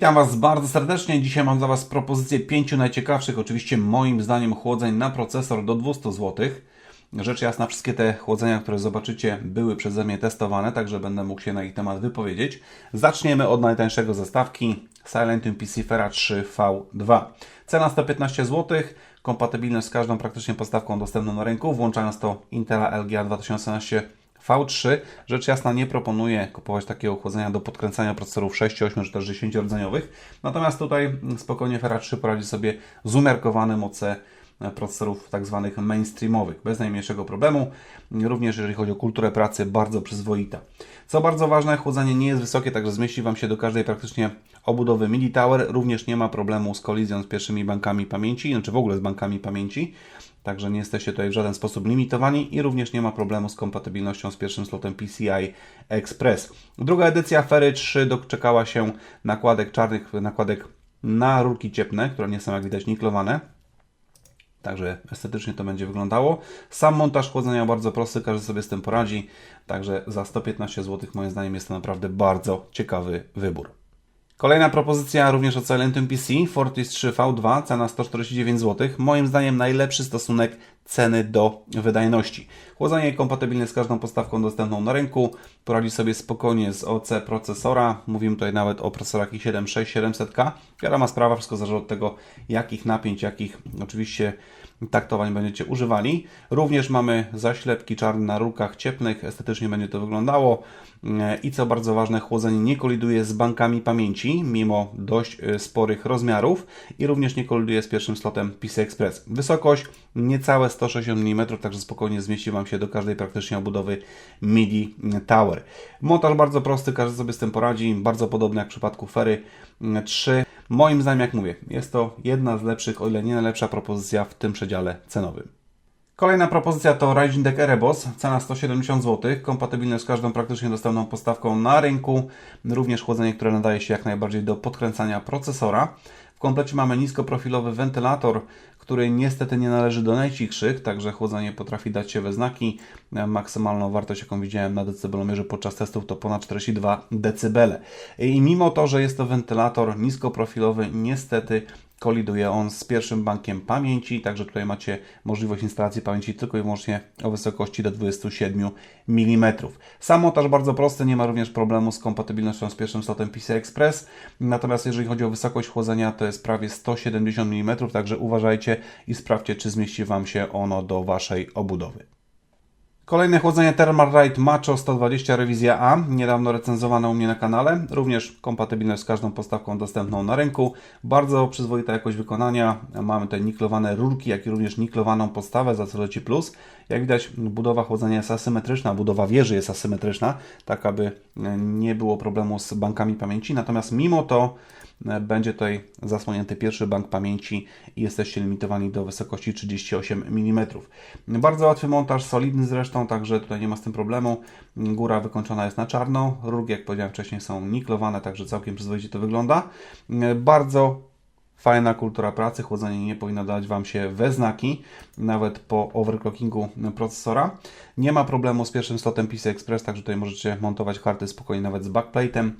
Witam Was bardzo serdecznie. Dzisiaj mam dla Was propozycję pięciu najciekawszych, oczywiście moim zdaniem, chłodzeń na procesor do 200 zł. Rzecz jasna, wszystkie te chłodzenia, które zobaczycie, były przeze mnie testowane, także będę mógł się na ich temat wypowiedzieć. Zaczniemy od najtańszego zestawki Silentium PC Fera 3 V2. Cena 115 zł, kompatybilność z każdą praktycznie podstawką dostępną na rynku, włączając to Intela LGA 2011 V3. Rzecz jasna nie proponuję kupować takiego chłodzenia do podkręcania procesorów 6, 8 czy też 10 rdzeniowych. Natomiast tutaj spokojnie Fera 3 poradzi sobie z umiarkowanym OC procesorów tak zwanych mainstreamowych, bez najmniejszego problemu. Również jeżeli chodzi o kulturę pracy, bardzo przyzwoita. Co bardzo ważne, chłodzenie nie jest wysokie, także zmieści Wam się do każdej praktycznie obudowy MIDI Tower. Również nie ma problemu z kolizją z pierwszymi bankami pamięci, znaczy w ogóle z bankami pamięci. Także nie jesteście tutaj w żaden sposób limitowani i również nie ma problemu z kompatybilnością z pierwszym slotem PCI Express. Druga edycja Fery 3 doczekała się nakładek czarnych, nakładek na rurki cieplne, które nie są jak widać niklowane. Także estetycznie to będzie wyglądało. Sam montaż chłodzenia bardzo prosty, każdy sobie z tym poradzi. Także za 115 zł moim zdaniem jest to naprawdę bardzo ciekawy wybór. Kolejna propozycja również od Silentium PC, Fortis 3 V2, cena 149 zł. Moim zdaniem najlepszy stosunek ceny do wydajności. Chłodzenie kompatybilne z każdą podstawką dostępną na rynku. Poradzi sobie spokojnie z OC procesora. Mówimy tutaj nawet o procesorach i7 6700K. Wiadoma sprawa, wszystko zależy od tego, jakich napięć, jakich oczywiście taktowań będziecie używali. Również mamy zaślepki czarne na rurkach cieplnych, estetycznie będzie to wyglądało. I co bardzo ważne, chłodzenie nie koliduje z bankami pamięci, mimo dość e, sporych rozmiarów i również nie koliduje z pierwszym slotem PCI Express. Wysokość niecałe 160 mm, także spokojnie zmieści Wam się do każdej praktycznie obudowy MIDI Tower. Montaż bardzo prosty, każdy sobie z tym poradzi, bardzo podobny jak w przypadku Fery 3. Moim zdaniem, jak mówię, jest to jedna z lepszych, o ile nie najlepsza propozycja w tym przedziale cenowym. Kolejna propozycja to Ryzen Deck Erebos, cena 170 zł, kompatybilne z każdą praktycznie dostępną postawką na rynku, również chłodzenie, które nadaje się jak najbardziej do podkręcania procesora. Komplecie mamy niskoprofilowy wentylator, który niestety nie należy do najcichszych, także chłodzenie potrafi dać się we znaki. Maksymalną wartość, jaką widziałem na decybelomierze podczas testów, to ponad 42 dB. I mimo to, że jest to wentylator niskoprofilowy, niestety koliduje on z pierwszym bankiem pamięci, także tutaj macie możliwość instalacji pamięci tylko i wyłącznie o wysokości do 27 mm. Sam montaż bardzo prosty, nie ma również problemu z kompatybilnością z pierwszym slotem PCI Express, natomiast jeżeli chodzi o wysokość chłodzenia, to jest prawie 170 mm, także uważajcie i sprawdźcie, czy zmieści Wam się ono do Waszej obudowy. Kolejne chłodzenie Thermalright Macho 120 rewizja A, niedawno recenzowane u mnie na kanale, również kompatybilne z każdą postawką dostępną na rynku. Bardzo przyzwoita jakość wykonania, mamy tutaj niklowane rurki, jak i również niklowaną podstawę za co leci plus. Jak widać budowa chłodzenia jest asymetryczna, budowa wieży jest asymetryczna, tak aby nie było problemu z bankami pamięci, natomiast mimo to E, będzie tutaj zasłonięty pierwszy bank pamięci i jesteście limitowani do wysokości 38 mm. Bardzo łatwy montaż, solidny zresztą, także tutaj nie ma z tym problemu. Góra wykończona jest na czarno, rugi jak powiedziałem wcześniej są niklowane, także całkiem przyzwoicie to wygląda. E, bardzo Fajna kultura pracy, chłodzenie nie powinno dać Wam się we znaki, nawet po overclockingu procesora. Nie ma problemu z pierwszym slotem PCI Express, także tutaj możecie montować karty spokojnie nawet z backplate'em.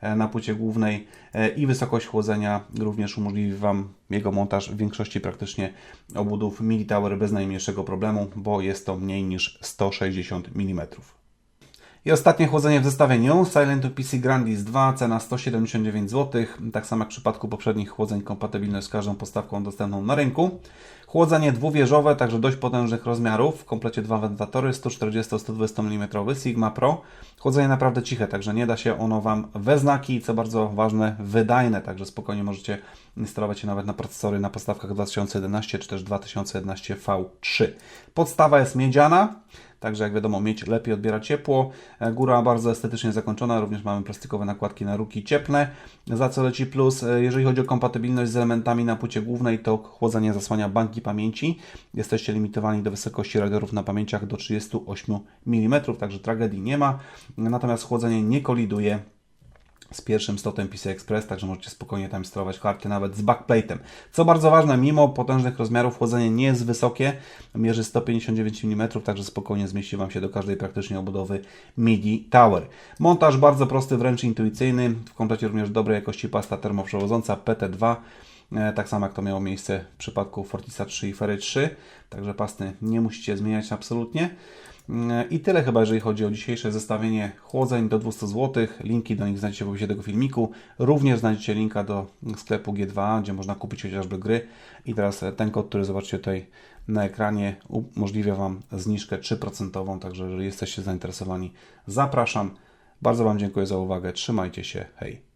E, na płycie głównej e, i wysokość chłodzenia również umożliwi Wam jego montaż w większości praktycznie obudów MIDI Tower bez najmniejszego problemu, bo jest to mniej niż 160 mm. I ostatnie chłodzenie w zestawieniu Silent PC Grandis 2, cena 179 zł, tak samo jak w przypadku poprzednich chłodzeń kompatybilność z każdą postawką dostępną na rynku. Chłodzenie dwuwieżowe, także dość potężnych rozmiarów, w komplecie dwa wentylatory 140-120 mm Sigma Pro. Chłodzenie naprawdę ciche, także nie da się ono Wam we znaki, co bardzo ważne, wydajne, także spokojnie możecie instalować je nawet na procesory na podstawkach 2011 czy też 2011 V3. Podstawa jest miedziana, Także jak wiadomo, mieć lepiej odbiera ciepło. E, góra bardzo estetycznie zakończona, również mamy plastikowe nakładki na ruki cieplne. Za co leci plus, e, jeżeli chodzi o kompatybilność z elementami na płycie głównej, to chłodzenie zasłania banki pamięci. Jesteście limitowani do wysokości radarów na pamięciach do 38 mm, także tragedii nie ma. Natomiast chłodzenie nie koliduje z pierwszym slotem PCI Express, także możecie spokojnie tam sterować karty nawet z backplate'em. Co bardzo ważne, mimo potężnych rozmiarów chłodzenie nie jest wysokie, mierzy 159 mm, także spokojnie zmieści Wam się do każdej praktycznie obudowy MIDI Tower. Montaż bardzo prosty, wręcz intuicyjny, w komplecie również dobrej jakości pasta termoprzewodząca PT2, e, tak samo jak to miało miejsce w przypadku Fortisa 3 i Ferry 3, także pasty nie musicie zmieniać absolutnie. I tyle chyba, jeżeli chodzi o dzisiejsze zestawienie chłodzeń do 200 zł. Linki do nich znajdziecie w opisie tego filmiku. Również znajdziecie linka do sklepu G2, gdzie można kupić chociażby gry. I teraz ten kod, który zobaczycie tutaj na ekranie, umożliwia Wam zniżkę 3%. Także jeżeli jesteście zainteresowani, zapraszam. Bardzo Wam dziękuję za uwagę. Trzymajcie się. Hej.